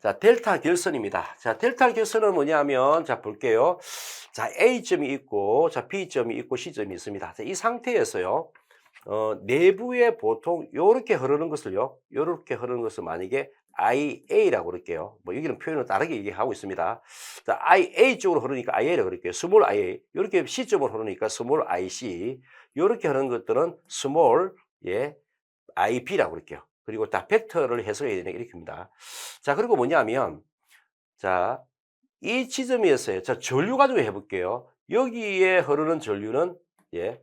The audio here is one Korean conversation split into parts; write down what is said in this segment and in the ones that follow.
자, 델타 결선입니다. 자, 델타 결선은 뭐냐면, 자, 볼게요. 자, A점이 있고, 자, B점이 있고, C점이 있습니다. 자, 이 상태에서요, 어, 내부에 보통 요렇게 흐르는 것을요, 요렇게 흐르는 것을 만약에 IA라고 그럴게요. 뭐, 여기는 표현을 다르게 얘기하고 있습니다. 자, IA 쪽으로 흐르니까 IA라고 그럴게요. 스몰 IA. 요렇게 C점으로 흐르니까 스몰 IC. 요렇게 흐르는 것들은 스몰, 예, IB라고 그럴게요. 그리고 다 벡터를 해석해야 되는 게 이렇게 입니다. 자, 그리고 뭐냐면, 자, 이 지점에서요. 자, 전류 가지고 해볼게요. 여기에 흐르는 전류는, 예,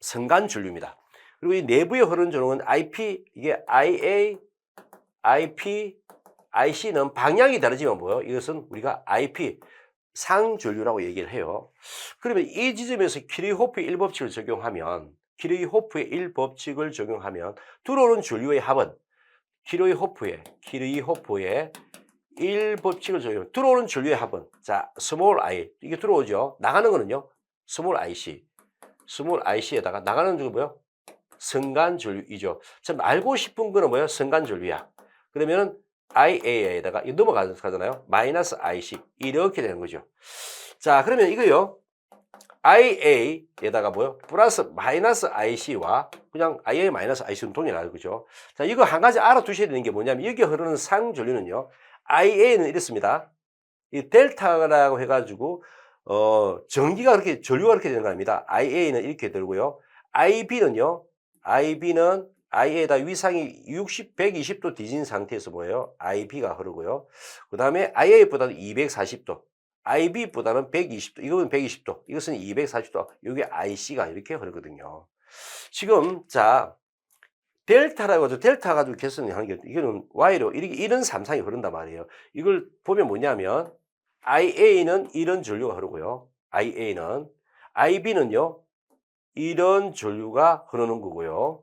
성간 전류입니다. 그리고 이 내부에 흐르는 전류는 IP, 이게 IA, IP, IC는 방향이 다르지만 뭐요? 이것은 우리가 IP, 상전류라고 얘기를 해요. 그러면 이 지점에서 키리호프의 1법칙을 적용하면, 키리호프의 1법칙을 적용하면 들어오는 전류의 합은 키리호프의, 키리호프의 1법칙을 적용, 들어오는 전류의 합은, 자, 스몰 i, 이게 들어오죠. 나가는 거는요, 스몰 ic, 스몰 ic에다가 나가는 게 뭐요? 성간 전류이죠. 참 알고 싶은 거는 뭐예요? 성간 전류야. 그러면은 IA에다가 넘어가잖아요. 마이너스 IC 이렇게 되는 거죠. 자, 그러면 이거요. IA에다가 뭐요? 플러스 마이너스 IC와 그냥 IA 마이너스 IC는 동일하죠. 그죠? 자, 이거 한 가지 알아두셔야 되는 게 뭐냐면 여기 흐르는 상전류는요. IA는 이렇습니다. 이 델타라고 해가지고 어, 전기가 그렇게 전류가 그렇게 되는 거 아닙니다. IA는 이렇게 들고요. IB는요. IB는 IA에다 위상이 60, 120도 뒤진 상태에서 뭐예요? IB가 흐르고요. 그 다음에 IA보다는 240도, IB보다는 120도, 이거는 120도, 이것은 240도, 이게 IC가 이렇게 흐르거든요. 지금, 자, 델타라고 하죠. 델타 가지고 계산을 하는 게, 이거는 Y로, 이렇게 이런 삼상이 흐른단 말이에요. 이걸 보면 뭐냐면, IA는 이런 전류가 흐르고요. IA는, IB는요, 이런 전류가 흐르는 거고요.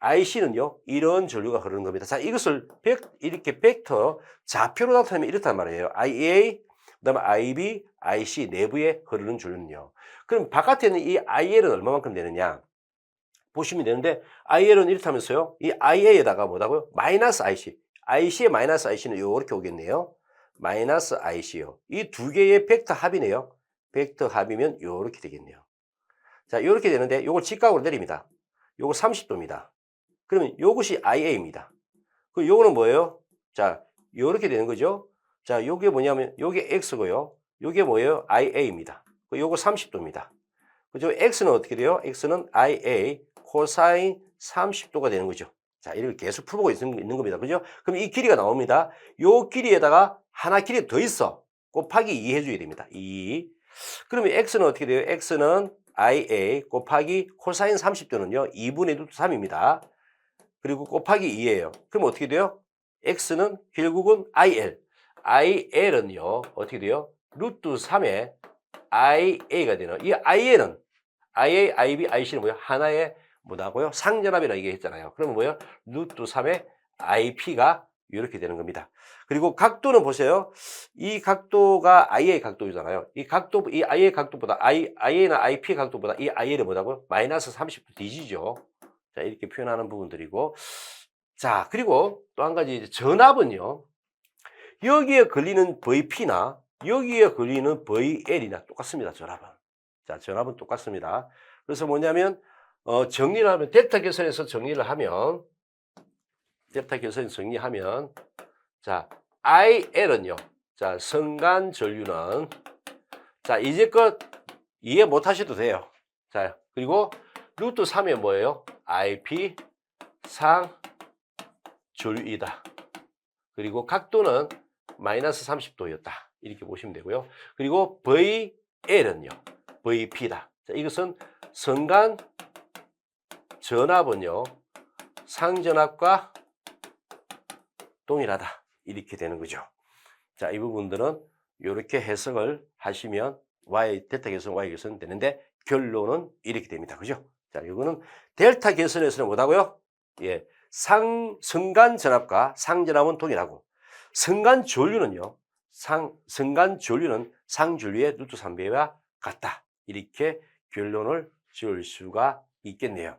IC는요, 이런 전류가 흐르는 겁니다. 자, 이것을 벡, 이렇게 벡터 좌표로 나타내면 이렇단 말이에요. IA, 그 다음에 IB, IC 내부에 흐르는 전류는요. 그럼 바깥에는 이 IL은 얼마만큼 되느냐? 보시면 되는데, IL은 이렇다면서요. 이 IA에다가 뭐다고요? 마이너스 IC. IC의 마이너스 IC는 이렇게 오겠네요. 마이너스 IC요. 이 두 개의 벡터 합이네요. 벡터 합이면 이렇게 되겠네요. 자, 이렇게 되는데, 요걸 직각으로 내립니다. 요거 30도입니다. 그러면 요것이 IA입니다. 그 요거는 뭐예요? 자, 요렇게 되는 거죠. 자, 요게 뭐냐면 요게 X고요. 요게 뭐예요? IA입니다. 그 요거 30도입니다. 그죠? X는 어떻게 돼요? X는 IA 코사인 30도가 되는 거죠. 자, 이렇게 계속 풀고 있는, 겁니다. 그죠? 그럼 이 길이가 나옵니다. 요 길이에다가 하나 길이 더 있어. 곱하기 2 해줘야 됩니다. 2. 그러면 X는 어떻게 돼요? X는 IA 곱하기 코사인 30도는요. 2분의 루트 3입니다. 그리고 곱하기 2예요. 그럼 어떻게 돼요? x는 결국은 il. Il은요. 어떻게 돼요? 루트 3의 ia가 되는. 이 ia는 ia, ib, ic는 뭐예요? 하나의 뭐라고요? 상전압이라 얘기했잖아요. 그러면 뭐예요? 루트 3의 ip가 이렇게 되는 겁니다. 그리고 각도는 보세요. 이 각도가 IA 각도잖아요. 이 각도, 이 IA 각도보다, IA나 IP 각도보다 이 IA는 뭐라고요? 마이너스 30도 뒤지죠. 자, 이렇게 표현하는 부분들이고. 자, 그리고 또 한 가지 전압은요. 여기에 걸리는 VP나 여기에 걸리는 VL이나 똑같습니다. 전압은. 자, 전압은 똑같습니다. 그래서 뭐냐면, 어, 정리를 하면, 델타 계산에서 정리를 하면, 델타 계산에서 정리하면, 자, IL은요. 자, 성간 전류는, 자, 이제껏 이해 못 하셔도 돼요. 자, 그리고 루트 3에 뭐예요? IP 상 줄이다. 그리고 각도는 마이너스 30도였다. 이렇게 보시면 되고요. 그리고 VL은요. VP다. 자, 이것은 성간 전압은요. 상전압과 동일하다. 이렇게 되는 거죠. 자, 이 부분들은 이렇게 해석을 하시면 Y, 델타 계선, Y 계선 되는데 결론은 이렇게 됩니다. 그죠? 자, 이거는 델타 계선에서는 뭐다고요? 예. 상, 성간 전압과 상전압은 동일하고, 성간 전류는요, 상, 성간 전류는 상전류의 루트 3배와 같다. 이렇게 결론을 지을 수가 있겠네요.